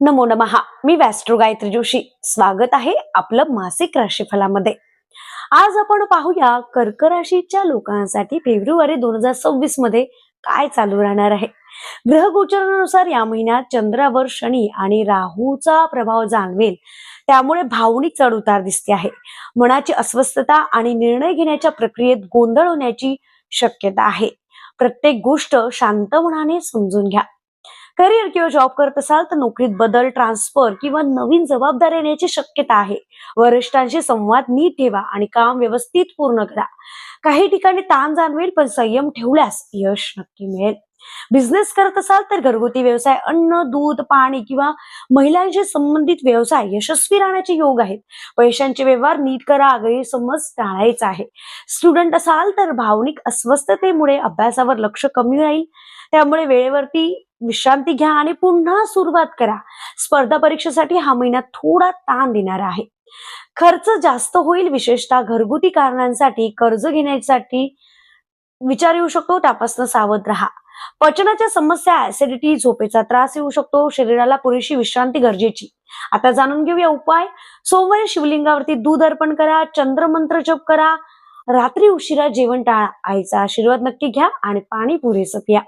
नमो नमहा मी वॅस्ट्रो गायत्री जोशी. स्वागत आहे आपलं मासिक राशीफलामध्ये. आज आपण पाहूया कर्क राशीच्या लोकांसाठी फेब्रुवारी दोन हजार सव्वीसमध्ये काय चालू राहणार आहे? ग्रहगोचरानुसार या महिन्यात चंद्रावर शनी आणि राहूचा प्रभाव जाणवेल. त्यामुळे भावनिक चढउतार दिसते आहे. मनाची अस्वस्थता आणि निर्णय घेण्याच्या प्रक्रियेत गोंधळ होण्याची शक्यता आहे. प्रत्येक गोष्ट शांत मनाने समजून घ्या. करिअर किंवा जॉब करत असाल तर नोकरीत बदल ट्रान्सफर किंवा नवीन जबाबदारी येण्याची शक्यता आहे. वरिष्ठांशी संवाद नीट ठेवा आणि काम व्यवस्थित पूर्ण करा. काही ठिकाणी ताण जाणवेल पण संयम ठेवल्यास यश नक्की मिळेल. बिझनेस करत असाल तर घरगुती व्यवसाय अन्न दूध पाणी किंवा महिलांशी संबंधित व्यवसाय यशस्वी राहण्याचे योग आहेत. पैशांचे व्यवहार नीट करा गैरसमज टाळायचा आहे. स्टुडंट असाल तर भावनिक अस्वस्थतेमुळे अभ्यासावर लक्ष कमी राहील. त्यामुळे वेळेवरती विश्रांती घ्या आणि पुन्हा सुरुवात करा. स्पर्धा परीक्षेसाठी हा महिना थोडा ताण देणारा आहे. खर्च जास्त होईल विशेषतः घरगुती कारणांसाठी कर्ज घेण्यासाठी. विचार येऊ शकतो त्यापासून सावध राहा. पचनाच्या समस्या ऍसिडिटी झोपेचा त्रास येऊ शकतो शरीराला पुरेशी विश्रांती गरजेची. आता जाणून घेऊया उपाय. सोमवारी शिवलिंगावरती दूध अर्पण करा चंद्रमंत्र जप करा. रात्री उशिरा जेवण टाळा. आईचा आशीर्वाद नक्की घ्या आणि पाणी पुरेसं प्या.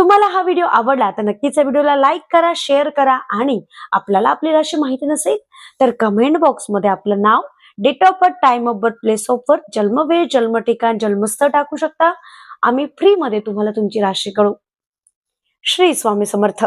तुम्हाला हा व्हिडिओ आवडला तर नक्कीच या व्हिडिओला लाईक करा शेअर करा आणि आपल्याला आपली राशी माहिती नसेल तर कमेंट बॉक्समध्ये आपलं नाव date of birth time of birth place of birth जन्मवेळ जन्म ठिकाण जन्मस्थळ टाकू शकता. आम्ही फ्री मध्ये तुम्हाला तुमची राशी कळू श्री स्वामी समर्थ.